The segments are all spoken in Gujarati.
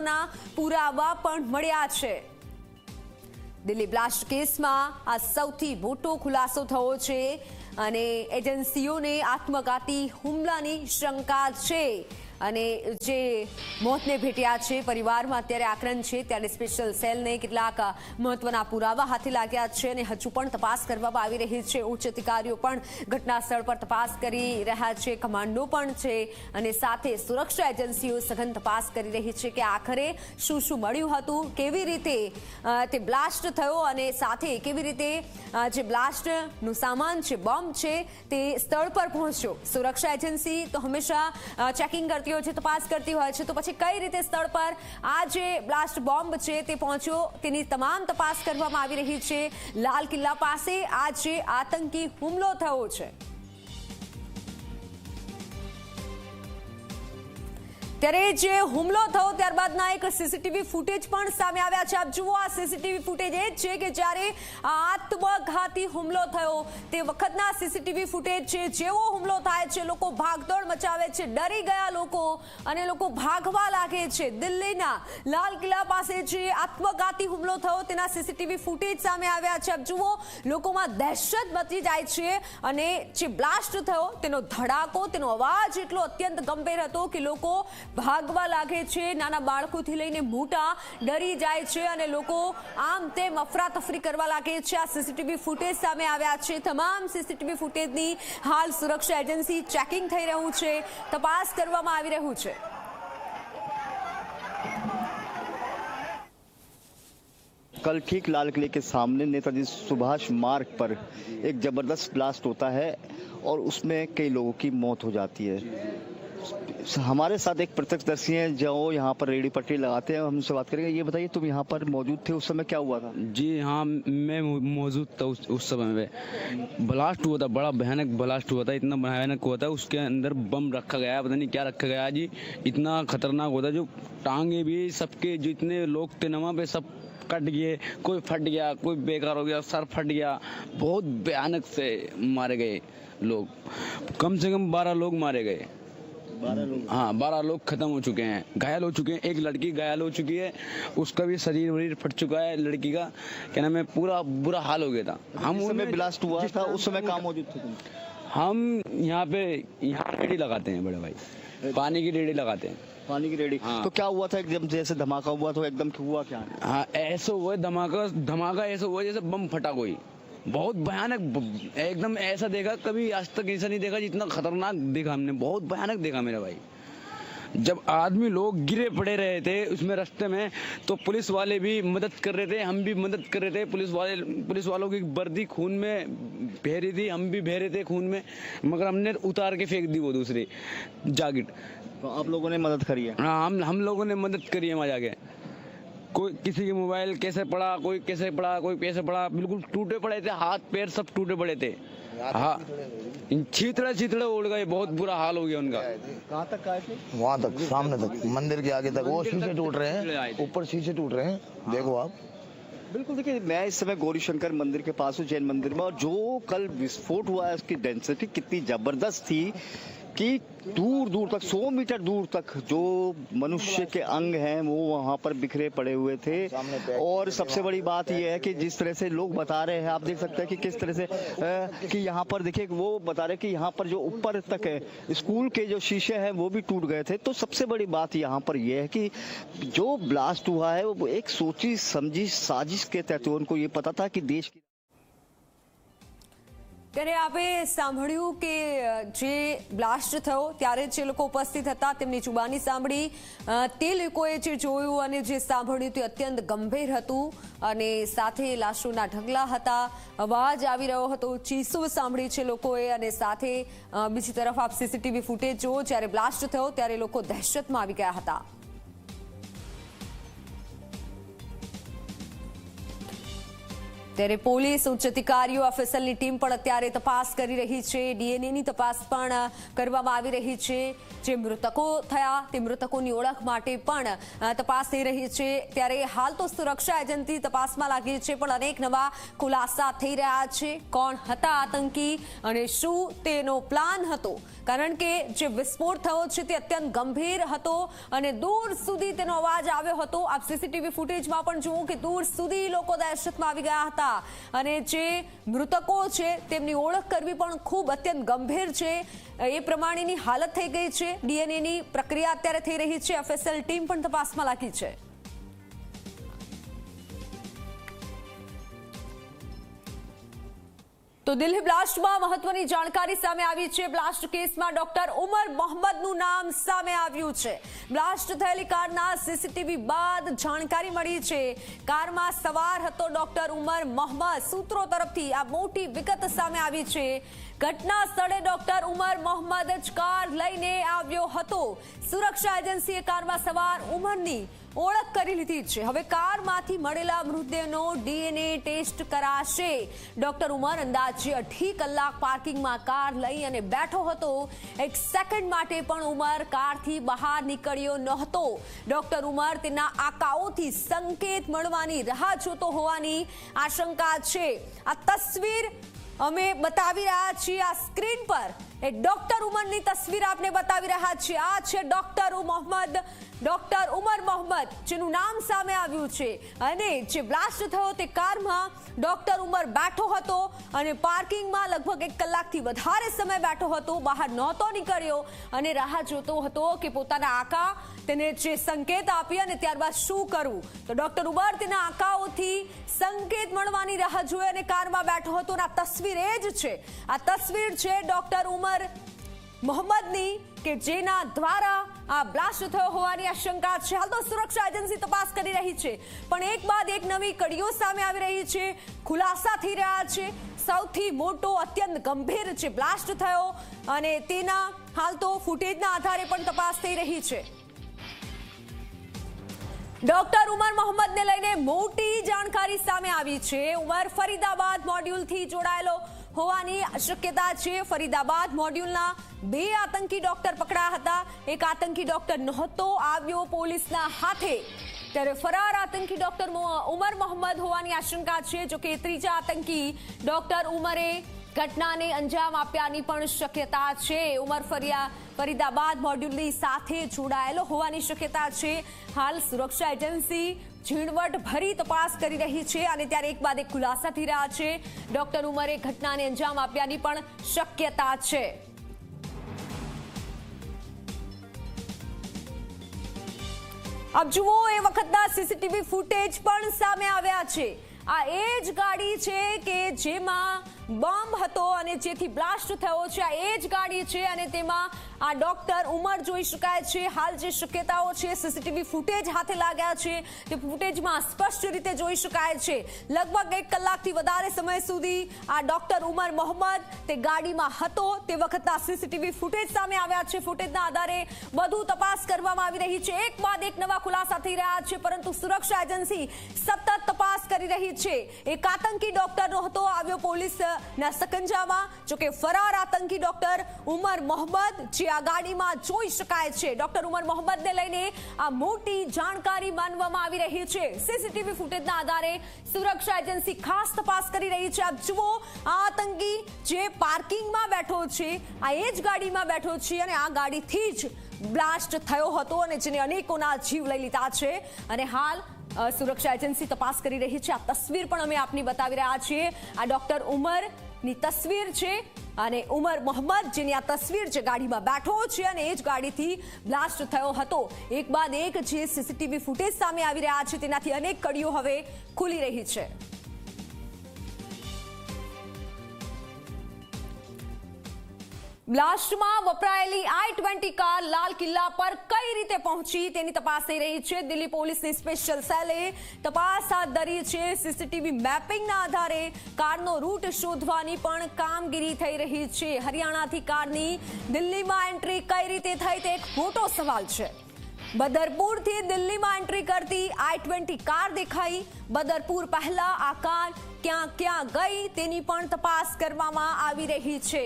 મહત્વના પુરાવા પણ મળ્યા છે. દિલ્હી બ્લાસ્ટ કેસમાં આ સૌથી મોટો ખુલાસો થયો છે અને એજન્સીઓને આત્મઘાતી હુમલાની શંકા છે. અને જે મોતને ભેટ્યા છે, પરિવારમાં અત્યારે આક્રંદ છે ત્યારે સ્પેશિયલ સેલને કેટલાક મહત્વના પુરાવા હાથે લાગ્યા છે અને હજુ પણ તપાસ કરવામાં આવી રહી છે. ઉચ્ચ અધિકારીઓ પણ ઘટના સ્થળ પર તપાસ કરી રહ્યા છે, કમાન્ડો પણ છે અને સાથે સુરક્ષા એજન્સીઓ સઘન તપાસ કરી રહી છે કે આખરે શું શું મળ્યું હતું, કેવી રીતે તે બ્લાસ્ટ થયો અને સાથે કેવી રીતે જે બ્લાસ્ટનું સામાન છે, બોમ્બ છે તે સ્થળ પર પહોંચ્યો. સુરક્ષા એજન્સી તો હંમેશા ચેકિંગ કરતી હોય છે તપાસ કરતી હોય છે, તો પછી કઈ રીતે સ્થળ પર આ જે બ્લાસ્ટ બોમ્બ છે તે પહોંચ્યો, તેની તમામ તપાસ કરવામાં આવી રહી છે. લાલ કિલ્લા પાસે આ જે આતંકી હુમલો થયો છે. ત્યારે જે હુમલો થયો ત્યારબાદના એક સીસીટીવી ફૂટેજ પણ સામે આવ્યા છે. આપ જુઓ આ સીસીટીવી ફૂટેજ એ છે કે જ્યારે આત્મઘાતી હુમલો થયો તે વખતના સીસીટીવી ફૂટેજ છે. જેવો હુમલો થાય છે, લોકો ભાગદોડ મચાવે છે, ડરી ગયા લોકો અને લોકો ભાગવા લાગે છે. દિલ્હીના લાલ કિલ્લા પાસે જે આત્મઘાતી હુમલો થયો તેના સીસીટીવી ફૂટેજ સામે આવ્યા છે. આપ જુઓ, લોકોમાં દહેશત મચી જાય છે અને જે બ્લાસ્ટ થયો તેનો ધડાકો, તેનો અવાજ એટલો અત્યંત ગંભીર હતો કે લોકો ભાગવા લાગે છે નાના બાળકોથી લઈને મોટા ડરી જાય છે અને લોકો આમ તેમ અફરાતફરી કરવા લાગે છે આ સીસીટીવી ફૂટેજ સામે આવ્યા છે તમામ સીસીટીવી ફૂટેજની હાલ સુરક્ષા એજન્સી ચેકિંગ થઈ રહ્યું છે તપાસ કરવામાં આવી રહ્યું છે कल ठीक लाल किले के सामने नेताजी सुभाष मार्ग पर एक जबरदस्त ब्लास्ट होता है और उसमें कई लोगों की मौत हो जाती है हमारे साथ एक प्रत्यक्षदर्शी हैं जो यहाँ पर रेडी पटरी लगाते हैं हम उनसे बात करेंगे। ये बताइए तुम यहाँ पर मौजूद थे उस समय क्या हुआ था? जी हाँ मैं मौजूद था उस, उस समय में ब्लास्ट हुआ था बड़ा भयानक ब्लास्ट हुआ था इतना भयानक हुआ था उसके अंदर बम रखा गया पता नहीं क्या रखा गया जी। इतना खतरनाक हुआ था जो टांगे भी सबके जितने लोग थे नमा पे सब कट गए कोई फट गया कोई बेकार हो गया सर फट गया। बहुत भयानक से मारे गए लोग कम से कम बारह लोग मारे गए। लोग। हाँ बारह लोग खत्म हो चुके हैं। घायल हो चुके हैं। एक लड़की घायल हो चुकी है। उसका भी शरीर वरीर फट चुका है लड़की का। क्या नाम है? पूरा बुरा हाल हो गया था। हम उनमें- ब्लास्ट हुआ था उस समय कहाँ मौजूद थे हम यहाँ पे यहाँ रेडी लगाते हैं बड़े भाई। पानी की रेडी लगाते हैं। पानी की रेडी हाँ। तो क्या हुआ था एकदम जैसे धमाका हुआ तो एकदम हुआ क्या? हाँ ऐसा हुआ धमाका धमाका ऐसा हुआ जैसे बम फटा कोई। बहुत भयानक एकदम ऐसा देखा कभी आज तक ऐसा नहीं देखा जितना खतरनाक देखा हमने। बहुत भयानक देखा मेरा भाई। जब आदमी लोग गिरे पड़े रहे थे उसमें रास्ते में तो पुलिस वाले भी मदद कर रहे थे हम भी मदद कर रहे थे। पुलिस वाले पुलिस वालों की वर्दी खून में बह रही थी हम भी बह रहे थे खून में मगर हमने उतार के फेंक दी वो दूसरी जाकेट तो आप लोगों ने मदद करी है? हाँ हम हम लोगों ने मदद करी है वहाँ जाके। कोई किसी के मोबाइल कैसे पड़ा कोई कैसे पड़ा कोई कैसे पड़ा बिल्कुल टूटे पड़े थे हाथ पैर सब टूटे पड़े थे। हाँ। छीतड़े छीतड़े उड़ गए बहुत बुरा हाल हो गया उनका। कहाँ तक आए थे? वहाँ तक सामने तक मंदिर के आगे तक। वो शीशे टूट रहे हैं ऊपर शीशे टूट रहे हैं। देखो आप। बिल्कुल देखिए मैं इस समय गौरी शंकर मंदिर के पास हूँ जैन मंदिर में और जो कल विस्फोट हुआ है उसकी डेंसिटी कितनी ज़बरदस्त थी। कि दूर दूर तक 100 मीटर दूर तक जो मनुष्य के अंग हैं, वो वहाँ पर बिखरे पड़े हुए थे। और सबसे बड़ी बात यह है कि जिस तरह से लोग बता रहे हैं, आप देख सकते हैं कि किस तरह से कि यहाँ पर देखिए, वो बता रहे हैं कि यहाँ पर जो ऊपर तक है, स्कूल के जो शीशे हैं, वो भी टूट गए थे। तो सबसे बड़ी बात यहाँ पर यह है कि जो ब्लास्ट हुआ है, वो एक सोची समझी साजिश के तहत उनको ये पता था कि देश की ત્યારે આપે સાંભળ્યું કે જે બ્લાસ્ટ થયો ત્યારે જે લોકો ઉપસ્થિત હતા, તેમની જુબાની સાંભળી. તે લોકોએ જે જોયું અને જે સાંભળ્યું તે અત્યંત ગંભીર હતું અને સાથે લાશોના ઢગલા હતા. અવાજ આવી રહ્યો હતો, ચીસો સાંભળી છે લોકોએ અને સાથે બીજી તરફ આપ સીસીટીવી ફૂટેજ જુઓ, જ્યારે બ્લાસ્ટ થયો ત્યારે લોકો દહેશતમાં આવી ગયા હતા. ત્યારે પોલીસ ઉચ્ચ અધિકારીઓ એફએસએલની ટીમ પણ અત્યારે તપાસ કરી રહી છે. ડીએનએની તપાસ પણ કરવામાં આવી રહી છે. જે મૃતકો થયા તે મૃતકોની ઓળખ માટે પણ તપાસ થઈ રહી છે. ત્યારે હાલ તો સુરક્ષા એજન્સી તપાસમાં લાગી છે, પણ અનેક નવા ખુલાસા થઈ રહ્યા છે. કોણ હતા આતંકી અને શું તેનો પ્લાન હતો? કારણ કે જે વિસ્ફોટ થયો છે તે અત્યંત ગંભીર હતો અને દૂર સુધી તેનો અવાજ આવ્યો હતો. આપ સીસીટીવી ફૂટેજમાં પણ જુઓ કે દૂર સુધી લોકો દહેશતમાં આવી ગયા હતા. અને જે મૃતકો છે, તેમની ઓળખ કરવી પણ ખૂબ અત્યંત ગંભીર છે. એ પ્રમાણેની હાલત થઈ ગઈ છે. ડીએનએની પ્રક્રિયા અત્યારે થઈ રહી છે. એફએસએલ ટીમ પણ તપાસમાં લાગી છે. તો દિલ્હી બ્લાસ્ટમાં મહત્વની જાણકારી સામે આવી છે. બ્લાસ્ટ કેસમાં ડોક્ટર ઉમર મોહમ્મદનું નામ સામે આવ્યું છે. બ્લાસ્ટ થયેલી કારના સીસીટીવી બાદ જાણકારી મળી છે. કારમાં સવાર હતો ડોક્ટર ઉમર મોહમ્મદ. સૂત્રો તરફથી આ મોટી વિગત સામે આવી છે. ઘટના સ્થળે ડોક્ટર ઉમર મોહમ્મદ જ કાર લઈને આવ્યો હતો. સુરક્ષા એજન્સીએ કારમાં સવાર ઉમરની ઓળખ કરી લીધી છે. હવે કારમાંથી મળેલા મૃતદેહનો ડીએનએ ટેસ્ટ કરાશે. ડોક્ટર ઉમર અંદાજે અઢી કલાક પાર્કિંગમાં કાર લઈ અને બેઠો હતો. એક સેકન્ડ માટે પણ ઉમર કારથી બહાર નીકળ્યો નહોતો. ડોક્ટર ઉમર તેના આકાઓથી સંકેત મળવાની રાહ જોતો હોવાની આશંકા છે. આ તસવીર અમે બતાવી રહ્યા છીએ આ સ્ક્રીન પર. એ ડોક્ટર ઉમરની તસવીર આપને બતાવી રહ્યા છીએ. આ છે ડોક્ટર મોહમ્મદ, ડોક્ટર ઉમર મોહમ્મદ, જેનું નામ સામે આવ્યું છે. અને જે બ્લાસ્ટ થયો તે કારમાં ડોક્ટર ઉમર બેઠો હતો અને પાર્કિંગમાં લગભગ એક કલાકથી વધારે સમય બેઠો હતો, બહાર નહોતો નીકળ્યો અને રાહ જોતો હતો કે પોતાના આકા તેને જે સંકેત આપી અને ત્યારબાદ શું કરવું. તો ડોક્ટર ઉમર તેના આંકાઓથી સંકેત મળવાની રાહ જોઈ અને કારમાં બેઠો હતો અને આ તસવીર એ જ છે. આ તસવીર છે ડોક્ટર ઉમર મોહમ્મદની કે જેના દ્વારા આ બ્લાસ્ટ થયો હોવાની આશંકા છે. હાલ તો સુરક્ષા એજન્સી તપાસ કરી રહી છે. પણ એક બાદ એક નવી કડીઓ સામે આવી રહી છે. ખુલાસા થઈ રહ્યા છે. સૌથી મોટો અત્યંત ગંભીર છે બ્લાસ્ટ થયો અને તેના હાલ તો ફૂટેજના આધારે પણ તપાસ થઈ રહી છે. ડોક્ટર ઉમર મોહમ્મદને લઈને મોટી જાણકારી સામે આવી છે. ઉમર ફરીદાબાદ મોડ્યુલથી જોડાયેલો હોવાની શક્યતા છે. ફરીદાબાદ મોડ્યુલના બે આતંકી ડોક્ટર પકડાયા હતા. એક આતંકી ડોક્ટર નહોતો આવ્યો પોલીસના હાથે. ત્યારે ફરાર આતંકી ડોક્ટર ઉમર મોહમ્મદ હોવાની આશંકા છે. જો કે ત્રીજા આતંકી ડોક્ટર ઉમરે ઘટનાને અંજામ આપ્યાની પણ શક્યતા છે. ઉમર ફરિયા ફરીદાબાદ મોડ્યુલની સાથે જોડાયેલો હોવાની શક્યતા છે. હાલ સુરક્ષા એજન્સી ઝીણવટ ભરી તપાસ કરી રહી છે અને ત્યારે એક બાદ એક ખુલાસા થઈ રહ્યા છે. ડોક્ટર ઉમરે ઘટનાને અંજામ આપ્યાની પણ શક્યતા છે. આપ જુઓ, એ વખતના સીસીટીવી ફૂટેજ પણ સામે આવ્યા છે. આ એ જ ગાડી છે કે જેમાં બોમ્બ હતો અને જેથી બ્લાસ્ટ થયો છે. આ એ જ ગાડી છે અને તેમાં આ ડોક્ટર ઉમર જોઈ શકાય છે. હાલ જે શક્યતાઓ છે, સીસીટીવી ફૂટેજ હાથે લાગ્યા છે તે ફૂટેજમાં સ્પષ્ટ રીતે જોઈ શકાય છે. લગભગ એક કલાકથી વધારે સમય સુધી આ ડોક્ટર ઉમર મોહમ્મદ તે ગાડીમાં હતો. તે વખતના સીસીટીવી ફૂટેજ સામે આવ્યા છે. ફૂટેજના આધારે વધુ તપાસ કરવામાં આવી રહી છે. એક બાદ એક નવા ખુલાસા થઈ રહ્યા છે, પરંતુ સુરક્ષા એજન્સી સતત તપાસ કરી રહી છે. એક આતંકી ડોક્ટરનો હતો, આવ્યો પોલીસના સકંજામાં. જોકે ફરાર આતંકી ડોક્ટર ઉમર મોહમ્મદ, જે આ ગાડીમાં જોઈ શકાય છે. ડોક્ટર ઉમર મોહમ્મદને લઈને આ મોટી જાણકારી માનવામાં આવી રહી છે. સીસીટીવી ફૂટેજના આધારે સુરક્ષા એજન્સી ખાસ તપાસ કરી રહી છે. આપ જુઓ, આ આતંકી જે પાર્કિંગમાં બેઠો છે, આ એ જ ગાડીમાં બેઠો છે અને આ ગાડીથી જ બ્લાસ્ટ થયો હતો અને જેને અનેકોના જીવ લઈ લીધા છે. અને હાલ સુરક્ષા એજન્સી તપાસ કરી રહી છે. આ તસવીર પણ અમે આપની બતાવી રહ્યા છીએ. આ ડોક્ટર ઉમરની તસવીર છે અને ઉમર મોહમ્મદ, જેની આ તસવીર છે ગાડીમાં બેઠો છે અને એ જ ગાડીથી બ્લાસ્ટ થયો હતો. એક બાદ એક જે સીસીટીવી ફૂટેજ સામે આવી રહ્યા છે, તેનાથી અનેક કડીઓ હવે ખુલી રહી છે. બ્લાસ્ટમાં વપરાયેલી આઈ ટ્વેન્ટી કાર લાલ કિલ્લા પર કઈ રીતે પહોંચી તેની તપાસ થઈ રહી છે. દિલ્હી પોલીસની સ્પેશિયલ સેલે તપાસ હાથ ધરી છે. સીસીટીવી મેપિંગના આધારે કારનો રૂટ શોધવાની પણ કામગીરી થઈ રહી છે. હરિયાણાથી કારની દિલ્હીમાં એન્ટ્રી કઈ રીતે થઈ તે એક મોટો સવાલ છે. બદરપુરથી દિલ્હીમાં એન્ટ્રી કરતી આઈ ટ્વેન્ટી કાર દેખાઈ. બદરપુર પહેલા આ કાર ક્યાં ક્યાં ગઈ તેની પણ તપાસ કરવામાં આવી રહી છે.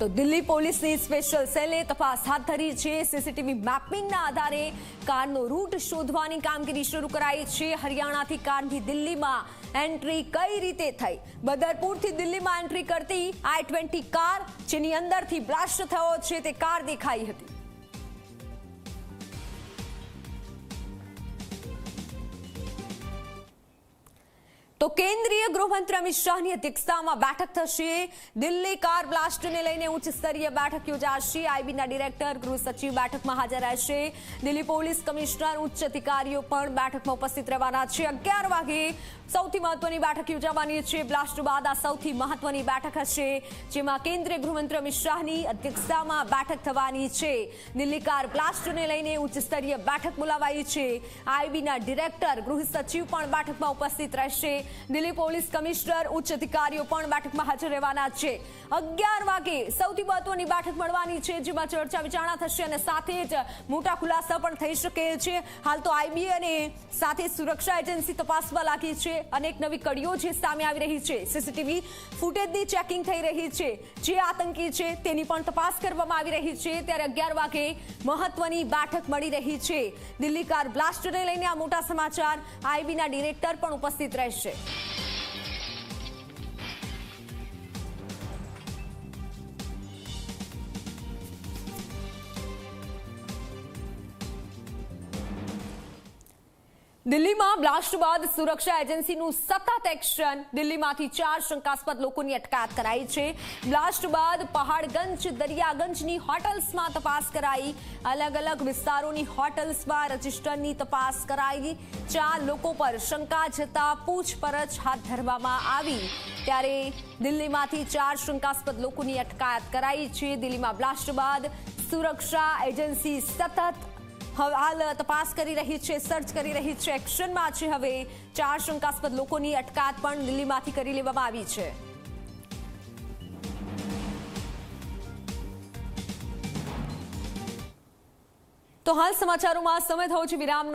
તો દિલ્હી પોલીસની સ્પેશિયલ સેલે તપાસ હાથ ધરી છે. સીસીટીવી મેપિંગના આધારે કારનો રૂટ શોધવાની કામગીરી શરૂ કરાઈ છે. હરિયાણાથી કારની દિલ્હીમાં એન્ટ્રી કઈ રીતે થઈ? બદરપુરથી દિલ્હીમાં એન્ટ્રી કરતી આઈ ટ્વેન્ટી કાર, જેની અંદરથી બ્લાસ્ટ થયો છે, તે કાર દેખાઈ હતી. તો કેન્દ્રીય ગૃહમંત્રી અમિત શાહની અધ્યક્ષતામાં બેઠક થશે. દિલ્હી કાર બ્લાસ્ટને લઈને ઉચ્ચ સ્તરીય બેઠક યોજાશે. આઈબીના ડિરેક્ટર, ગૃહ સચિવ બેઠકમાં હાજર રહેશે. દિલ્હી પોલીસ કમિશનર, ઉચ્ચ અધિકારીઓ પણ બેઠકમાં ઉપસ્થિત રહેવાના છે. અગિયાર વાગે સૌથી મહત્વની બેઠક યોજાવાની છે. બ્લાસ્ટ બાદ આ સૌથી મહત્વની બેઠક હશે. જેમાં કેન્દ્રીય ગૃહમંત્રી અમિત શાહની અધ્યક્ષતામાં બેઠક થવાની છે. દિલ્હી કાર બ્લાસ્ટને લઈને ઉચ્ચ સ્તરીય બેઠક બોલાવાઈ છે. આઈબીના ડિરેક્ટર, ગૃહ સચિવ પણ બેઠકમાં ઉપસ્થિત રહેશે. દિલ્હી પોલીસ કમિશનર, ઉચ્ચ અધિકારીઓ પણ બેઠકમાં હાજર રહેવાના છે. અગિયાર વાગે સૌથી મહત્વની બેઠક મળવાની છે, જેમાં ચર્ચા વિચારણા થશે અને સાથે જ મોટા ખુલાસા પણ થઈ શકે છે. હાલ તો આઈબી અને સાથે સુરક્ષા એજન્સી તપાસવા લાગી છે. અનેક નવી કડીઓ જે સામે આવી રહી છે. સીસીટીવી ફૂટેજની ચેકિંગ થઈ રહી છે. જે આતંકી છે તેની પણ તપાસ કરવામાં આવી રહી છે. ત્યારે અગિયાર વાગે મહત્વની બેઠક મળી રહી છે. દિલ્હી કાર બ્લાસ્ટને લઈને આ મોટા સમાચાર. આઈબીના ડિરેક્ટર પણ ઉપસ્થિત રહેશે. દિલ્હીમાં બ્લાસ્ટ બાદ સુરક્ષા એજન્સીનું સતત એક્શન. દિલ્હીમાંથી ચાર શંકાસ્પદ લોકોની અટકાયત કરાઈ છે. બ્લાસ્ટ બાદ પહાડગંજ, દરિયાગંજની હોટલ્સમાં તપાસ કરાઈ. અલગ અલગ વિસ્તારોની હોટલ્સમાં રજિસ્ટરની તપાસ કરાઈ. ચાર લોકો પર શંકા જતા પૂછપરછ હાથ ધરવામાં આવી. ત્યારે દિલ્હીમાંથી ચાર શંકાસ્પદ લોકોની અટકાયત કરાઈ છે. દિલ્હીમાં બ્લાસ્ટ બાદ સુરક્ષા એજન્સી સતત હાલ તપાસ કરી રહી છે સર્ચ કરી રહી છે, એક્શનમાં છે હવે. ચાર શંકાસ્પદ લોકોની અટકાત પણ દિલ્હીમાંથી કરી લેવામાં આવી છે. તો હાલ સમાચારોમાં સમય થયો છે વિરામનો.